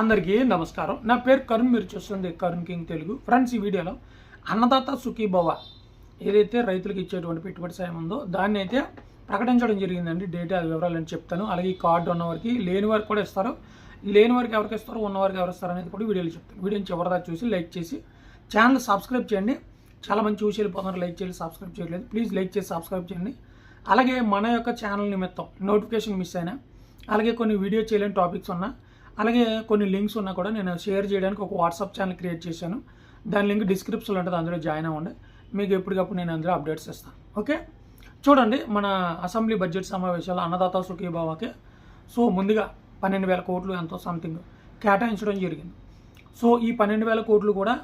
అందరికీ నమస్కారం. నా పేరు కరుణ్ మీరు చూస్తుంది కరుణ్ కింగ్ తెలుగు. ఫ్రెండ్స్ ఈ వీడియోలో అన్నదాత సుఖీభవ ఏదైతే రైతులకు ఇచ్చేటువంటి పెట్టుబడి సాయం ఉందో దాన్ని అయితే ప్రకటించడం జరిగిందండి. డేటా వివరాలు అని చెప్తాను. అలాగే ఈ కార్డు ఉన్నవారికి లేని వారికి కూడా ఇస్తారు. లేని వారికి ఎవరికి ఇస్తారో ఉన్నవారికి ఎవరు ఇస్తారు అనేది కూడా వీడియోలు చెప్తాను. వీడియోని చివరిదా చూసి లైక్ చేసి ఛానల్ సబ్స్క్రైబ్ చేయండి. చాలా మంది చూసి వెళ్ళిపోతున్నారు లైక్ చేయాలి సబ్స్క్రైబ్ చేయలేదు ప్లీజ్ లైక్ చేసి సబ్స్క్రైబ్ చేయండి. అలాగే మన యొక్క ఛానల్ నిమిత్తం నోటిఫికేషన్ మిస్ అయినా అలాగే కొన్ని వీడియో చేయలేని టాపిక్స్ ఉన్నా అలాగే కొన్ని లింక్స్ ఉన్నా కూడా నేను షేర్ చేయడానికి ఒక వాట్సాప్ ఛానల్ క్రియేట్ చేశాను. దాని లింక్ డిస్క్రిప్షన్లో ఉంటుంది అందులో జాయిన్ అవ్వండి. మీకు ఎప్పటికప్పుడు నేను అందులో అప్డేట్స్ ఇస్తాను. ఓకే? చూడండి మన అసెంబ్లీ బడ్జెట్ సమావేశాలు అన్నదాత సుఖీభావకి. సో ముందుగా పన్నెండు వేల కోట్లు ఎంతో సంథింగ్ కేటాయించడం జరిగింది. సో ఈ పన్నెండు వేల కోట్లు కూడా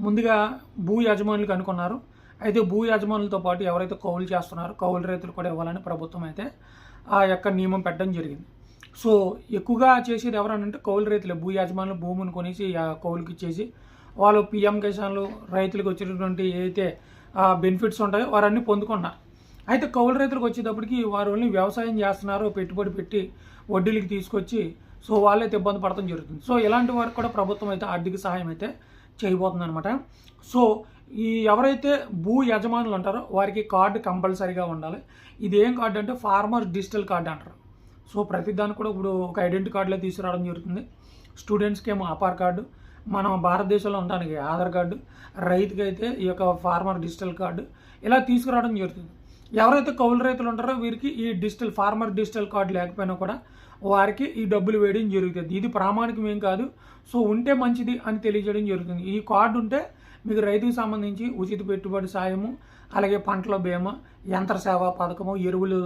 ముందుగా భూ యజమానులకు అనుకున్నారు. అయితే భూ యజమానులతో పాటు ఎవరైతే కౌలు చేస్తున్నారో కౌలు రైతులు కూడా ఇవ్వాలని ప్రభుత్వం అయితే ఆ యొక్క నియమం పెట్టడం జరిగింది. సో ఎక్కువగా చేసేది ఎవరనంటే కౌలు రైతులే. భూ యజమానులు భూమిని కొనేసి కౌలుకి ఇచ్చేసి వాళ్ళు పిఎం కిసాన్లు రైతులకు వచ్చేటటువంటి ఏదైతే బెనిఫిట్స్ ఉంటాయో వారన్నీ పొందుకున్నారు. అయితే కౌలు రైతులకు వచ్చేటప్పటికి వారు వ్యవసాయం చేస్తున్నారో పెట్టుబడి పెట్టి వడ్డీలకి తీసుకొచ్చి సో వాళ్ళైతే ఇబ్బంది పడటం జరుగుతుంది. సో ఇలాంటి వారికి కూడా ప్రభుత్వం అయితే ఆర్థిక సహాయం అయితే చేయబోతుంది అనమాట సో ఈ ఎవరైతే భూ యజమానులు ఉంటారో వారికి కార్డు కంపల్సరీగా ఉండాలి. ఇది ఏం కార్డు అంటే ఫార్మర్ డిజిటల్ కార్డు అంటారు. సో ప్రతి దానికి కూడా ఇప్పుడు ఒక ఐడెంటిటీ కార్డులో తీసుకురావడం జరుగుతుంది. స్టూడెంట్స్కి ఏమో ఆధార్ కార్డు మనం భారతదేశంలో ఉండడానికి ఆధార్ కార్డు రైతుకి అయితే ఈ యొక్క ఫార్మర్ డిజిటల్ కార్డు ఇలా తీసుకురావడం జరుగుతుంది. ఎవరైతే కౌలు రైతులు ఉంటారో వీరికి ఈ డిజిటల్ ఫార్మర్ డిజిటల్ కార్డు లేకపోయినా కూడా వారికి ఈ డబ్బులు వేయడం జరుగుతుంది. ఇది ప్రామాణికం ఏం కాదు. సో ఉంటే మంచిది అని తెలియజేయడం జరుగుతుంది. ఈ కార్డు ఉంటే మీకు రైతుకు సంబంధించి ఉచిత పెట్టుబడి సాయము అలాగే పంటల బీమా యంత్ర సేవా పథకము ఎరువులు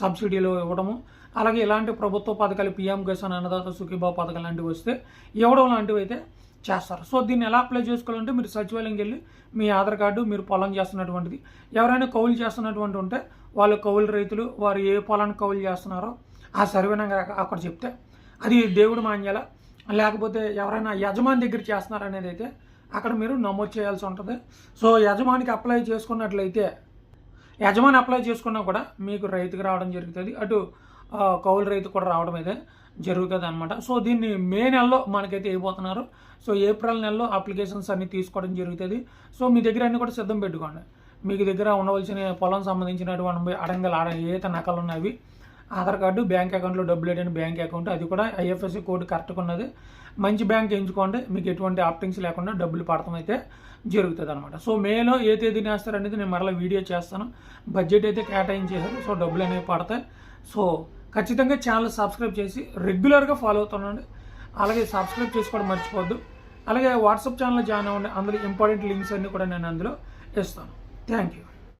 సబ్సిడీలు ఇవ్వడము అలాగే ఇలాంటి ప్రభుత్వ పథకాలు పిఎం కిసాన్ అన్నదాత సుఖీభావ పథకాలు లాంటివి వస్తే ఇవ్వడం లాంటివి అయితే చేస్తారు. సో దీన్ని ఎలా అప్లై చేసుకోవాలంటే మీరు సచివాలయంకి వెళ్ళి మీ ఆధార్ కార్డు మీరు పొలం చేస్తున్నటువంటిది ఎవరైనా కౌలు చేస్తున్నటువంటి ఉంటే వాళ్ళు కౌలు రైతులు వారు ఏ పొలాన్ని కౌలు చేస్తున్నారో ఆ సర్వేనంగా అక్కడ చెప్తే అది దేవుడు మాన్యాల. లేకపోతే ఎవరైనా యజమాని దగ్గర చేస్తున్నారనేది అయితే అక్కడ మీరు నమోదు చేయాల్సి ఉంటుంది. సో యజమానికి అప్లై చేసుకున్నట్లయితే యజమాని అప్లై చేసుకున్నా కూడా మీకు రైతుకు రావడం జరుగుతుంది. అటు కౌలు రైతు కూడా రావడం అయితే జరుగుతుంది అనమాట సో దీన్ని మే నెలలో మనకైతే అయిపోతున్నారు సో ఏప్రిల్ నెలలో అప్లికేషన్స్ అన్నీ తీసుకోవడం జరుగుతుంది. సో మీ దగ్గర అన్నీ కూడా సిద్ధం పెట్టుకోండి. మీకు దగ్గర ఉండవలసిన పొలం సంబంధించినటువంటి అడంగలు ఆడ ఏత నకలు ఉన్నవి ఆధార్ కార్డు బ్యాంక్ అకౌంట్లో డబ్బులు వేయడానికి బ్యాంక్ అకౌంట్ అది కూడా ఐఎఫ్ఎస్సి కోడ్ కరెక్ట్గా ఉన్నది. మంచి బ్యాంక్ ఎంచుకోండి మీకు ఎటువంటి ఆప్టింగ్స్ లేకుండా డబ్బులు పడటం అయితే జరుగుతుంది అనమాట సో మేలో ఏ తేదీని వేస్తారు అనేది నేను మరలా వీడియో చేస్తాను. బడ్జెట్ అయితే కేటాయించేశారు సో డబ్బులు అనేవి పడతాయి. సో ఖచ్చితంగా ఛానల్ సబ్స్క్రైబ్ చేసి రెగ్యులర్గా ఫాలో అవుతుండండి అలాగే సబ్స్క్రైబ్ చేసుకోవడం మర్చిపోవద్దు. అలాగే వాట్సాప్ ఛానల్లో జాయిన్ అవ్వండి అందులో ఇంపార్టెంట్ లింక్స్ అన్నీ కూడా నేను అందులో ఇస్తాను. Thank you.